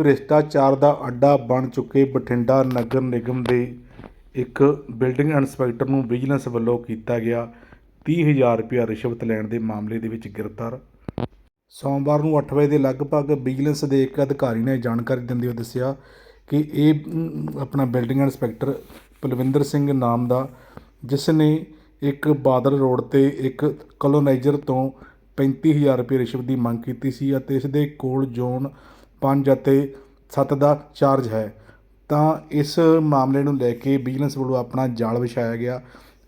ਭ੍ਰਿਸ਼ਟਾਚਾਰ ਦਾ ਅੱਡਾ ਬਣ ਚੁੱਕੇ ਬਠਿੰਡਾ ਨਗਰ ਨਿਗਮ ਦੇ ਇੱਕ ਬਿਲਡਿੰਗ ਇੰਸਪੈਕਟਰ ਨੂੰ ਵਿਜੀਲੈਂਸ ਵੱਲੋਂ ਕੀਤਾ ਗਿਆ 30000 ਰੁਪਇਆ ਰਿਸ਼ਵਤ ਲੈਣ ਦੇ ਮਾਮਲੇ ਦੇ ਵਿੱਚ ਗ੍ਰਿਫਤਾਰ। ਸੋਮਵਾਰ ਨੂੰ 8 ਵਜੇ ਦੇ ਲਗਭਗ ਵਿਜੀਲੈਂਸ ਦੇ ਇੱਕ ਅਧਿਕਾਰੀ ਨੇ ਜਾਣਕਾਰੀ ਦਿੰਦੇ ਹੋਏ ਦੱਸਿਆ ਕਿ ਇਹ ਆਪਣਾ ਬਿਲਡਿੰਗ ਇੰਸਪੈਕਟਰ ਪਲਵਿੰਦਰ ਸਿੰਘ ਨਾਮ ਦਾ, ਜਿਸ ਨੇ ਇੱਕ ਬਾਦਲ ਰੋਡ ਤੇ ਇੱਕ ਕਲੋਨਾਈਜ਼ਰ ਤੋਂ 35000 ਰੁਪਏ ਰਿਸ਼ਵਤ ਦੀ ਮੰਗ ਕੀਤੀ ਸੀ ਅਤੇ ਇਸ ਦੇ ਕੋਲ ਜ਼ੋਨ ਪੰਜ ਅਤੇ ਸੱਤ ਦਾ ਚਾਰਜ ਹੈ। ਤਾਂ ਇਸ ਮਾਮਲੇ ਨੂੰ ਲੈ ਕੇ ਵਿਜੀਲੈਂਸ ਵੱਲੋਂ ਆਪਣਾ ਜਾਲ ਵਿਛਾਇਆ ਗਿਆ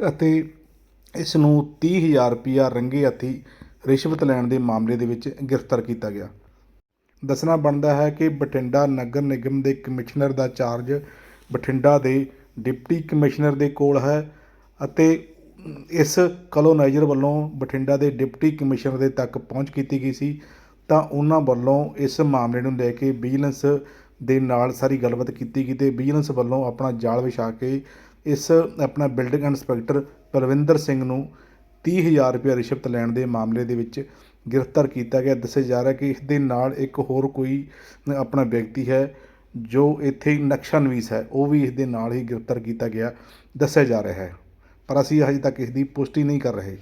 ਅਤੇ ਇਸ ਨੂੰ 30000 ਰੁਪਇਆ ਰੰਗੇ ਹੱਥੀ ਰਿਸ਼ਵਤ ਲੈਣ ਦੇ ਮਾਮਲੇ ਦੇ ਵਿੱਚ ਗ੍ਰਿਫਤਾਰ ਕੀਤਾ ਗਿਆ। ਦੱਸਣਾ ਬਣਦਾ ਹੈ ਕਿ ਬਠਿੰਡਾ ਨਗਰ ਨਿਗਮ ਦੇ ਕਮਿਸ਼ਨਰ ਦਾ ਚਾਰਜ ਬਠਿੰਡਾ ਦੇ ਡਿਪਟੀ ਕਮਿਸ਼ਨਰ ਦੇ ਕੋਲ ਹੈ ਅਤੇ ਇਸ ਕਲੋਨਾਈਜ਼ਰ ਵੱਲੋਂ ਬਠਿੰਡਾ ਦੇ ਡਿਪਟੀ ਕਮਿਸ਼ਨਰ ਦੇ ਤੱਕ ਪਹੁੰਚ ਕੀਤੀ ਗਈ ਸੀ। ਤਾਂ ਉਹਨਾਂ ਵੱਲੋਂ ਇਸ ਮਾਮਲੇ ਨੂੰ ਲੈ ਕੇ ਵਿਜੀਲੈਂਸ ਦੇ ਨਾਲ ਸਾਰੀ ਗੱਲਬਾਤ ਕੀਤੀ ਗਈ ਅਤੇ ਵਿਜੀਲੈਂਸ ਵੱਲੋਂ ਆਪਣਾ ਜਾਲ ਵਿਛਾ ਕੇ ਇਸ ਆਪਣਾ ਬਿਲਡਿੰਗ ਇੰਸਪੈਕਟਰ ਪਰਵਿੰਦਰ ਸਿੰਘ ਨੂੰ 30000 ਰੁਪਏ ਰਿਸ਼ਵਤ ਲੈਣ ਦੇ ਮਾਮਲੇ ਦੇ ਵਿੱਚ ਗ੍ਰਿਫਤਾਰ ਕੀਤਾ ਗਿਆ। ਦੱਸਿਆ ਜਾ ਰਿਹਾ ਕਿ ਇਸ ਦੇ ਨਾਲ ਇੱਕ ਹੋਰ ਕੋਈ ਆਪਣਾ ਵਿਅਕਤੀ ਹੈ ਜੋ ਇੱਥੇ ਨਕਸ਼ਾ ਨਵੀਸ ਹੈ, ਉਹ ਵੀ ਇਸ ਦੇ ਨਾਲ ਹੀ ਗ੍ਰਿਫਤਾਰ ਕੀਤਾ ਗਿਆ। ਦੱਸਿਆ ਜਾ ਰਿਹਾ ਹੈ, ਪਰ ਅਸੀਂ ਹਜੇ ਤੱਕ ਇਸ ਦੀ ਪੁਸ਼ਟੀ ਨਹੀਂ ਕਰ ਰਹੇ।